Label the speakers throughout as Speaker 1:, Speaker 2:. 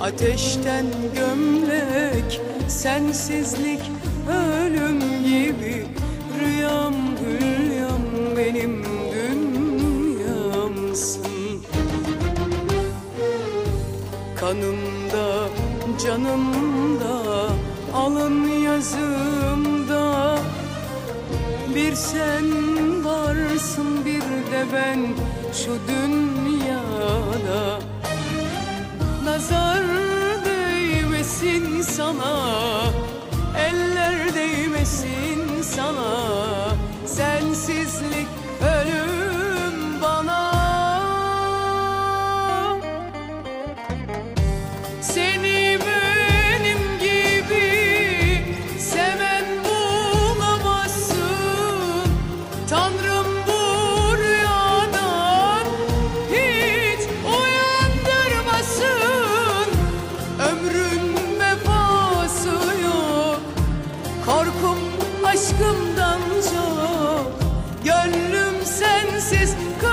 Speaker 1: Ateşten gömlek Sensizlik ölüm gibi. Rüyam hülyam benim dünyamsın. Kanımda, canımda, alın yazımda. Bir sen varsın bir de ben. Şu dünyada Sensizlik dances.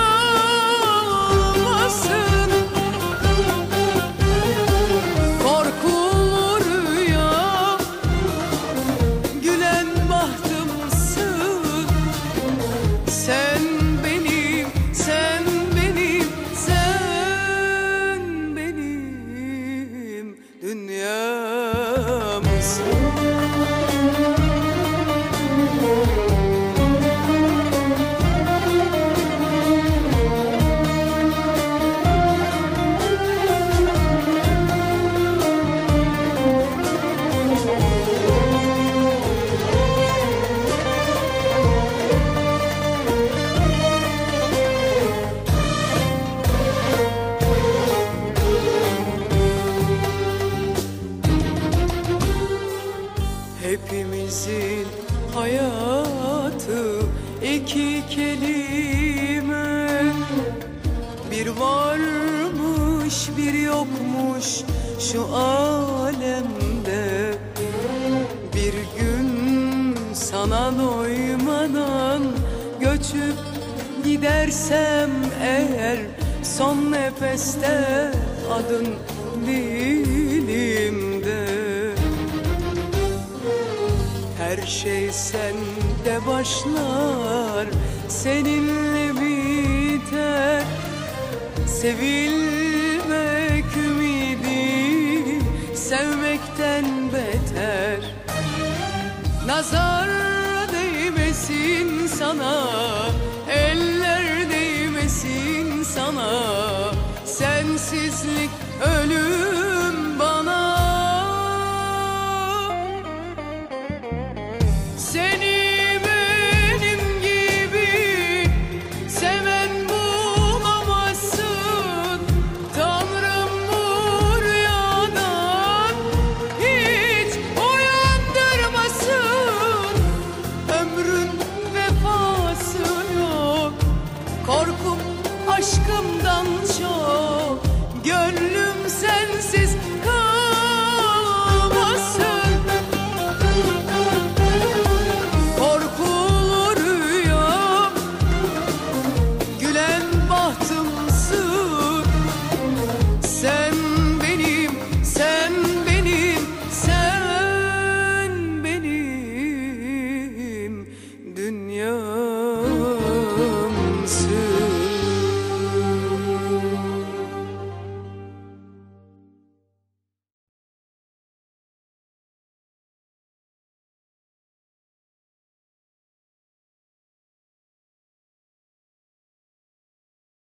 Speaker 1: Hepimizin hayatı iki kelime. Bir varmış bir yokmuş şu alemde. Bir gün sana doymadan göçüp gidersem eğer Son nefeste adın dilimde her şey sende başlar, seninle biter. Sevilmek ümidi, sevmekten beter. Nazar değmesin sana, eller değmesin sana. Sensizlik ölüm